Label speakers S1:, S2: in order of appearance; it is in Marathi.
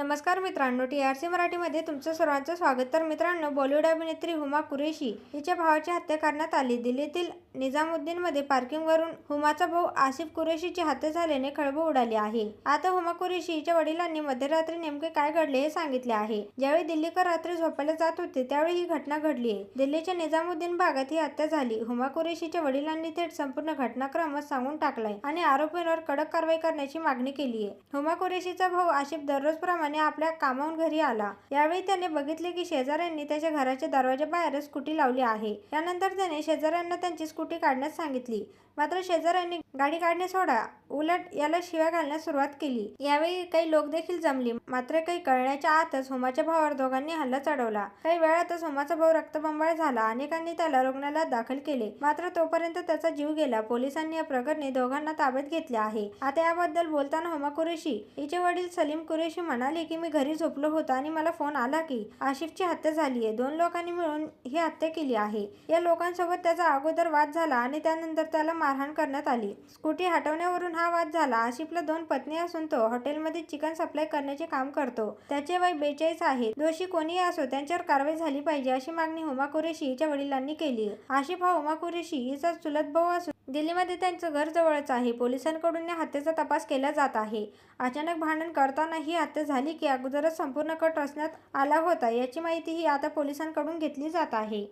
S1: नमस्कार मित्रांनो टी आर सी मराठीमध्ये तुमचं सर्वांचं स्वागत. तर मित्रांनो बॉलिवूड अभिनेत्री हुमा कुरेशी हिच्या भावाची हत्या करण्यात आली. दिल्लीतील निजामुद्दीनमध्ये पार्किंगवरून हुमाचा भाऊ आसिफ कुरेशीची हत्या झाल्याने खळबळ उडाली आहे. आता हुमा कुरेशी हिच्या वडिलांनी मध्यरात्री नेमके काय घडले हे सांगितले आहे. ज्यावेळी दिल्लीकर रात्री झोपायला जात होते त्यावेळी ही घटना घडली आहे. दिल्लीच्या निजामुद्दीन भागात ही हत्या झाली. हुमा कुरेशीच्या वडिलांनी थेट संपूर्ण घटनाक्रम सांगून टाकलाय आणि आरोपींवर कडक कारवाई करण्याची मागणी केली आहे. हुमा कुरेशीचा भाऊ आशिफ दररोजप्रमाणे आपल्या कामावून घरी आला. यावेळी त्याने बघितले की शेजाऱ्यांनी त्याच्या घराच्या दरवाजाबाहेरच स्कूटी लावली आहे. त्यानंतर त्याने शेजाऱ्यांना त्यांची स्कूटी काढण्यास सांगितली. मात्र शेजाऱ्यांनी गाडी काढणे सोडा. उलट याला शिव्या घालण्यास सुरुवात केली. यावेळी काही लोक देखील जमली. मात्र काही कळण्याच्या आतच होमाच्या भावावर दोघांनी हल्ला चढवला. काही वेळातच होमाचा भाऊ रक्तबंबाळ झाला. अनेकांनी त्याला रुग्णालयात दाखल केले. मात्र तोपर्यंत त्याचा जीव गेला. पोलिसांनी या प्रकरणी दोघांना ताब्यात घेतले आहे. आता याबद्दल बोलताना हुमा कुरेशी हिचे वडील सलीम कुरेशी म्हणाले की मी घरी झोपलो होतो आणि मला फोन आला की आशिफची हत्या झाली आहे. दोन लोकांनी मिळून ही हत्या केली आहे. या लोकांसोबत त्याचा अगोदर वाद झाला आणि त्यानंतर त्याला मारहाण करण्यात आली. स्कूटी हटवण्यावरून हा वाद झाला. आशिफला दोन पत्नी असून तो हॉटेलमध्ये चिकन सप्लाय करण्याचे काम करतो. त्याचे वय बेचाळीस आहे. दोषी कोणीही असो त्यांच्यावर कारवाई झाली पाहिजे अशी मागणी हुमा कुरेशी हिच्या वडिलांनी केली. आशिफ हा हुमा कुरेशी हिचा चुलत भाऊ असून दिल्लीमध्ये त्यांचं घर जवळच आहे. पोलिसांकडून या हत्येचा तपास केला जात आहे. अचानक भांडण करताना ही हत्या झाली की अगोदरच संपूर्ण कट रचण्यात आला होता. याची माहिती ही आता पोलिसांकडून घेतली जात आहे.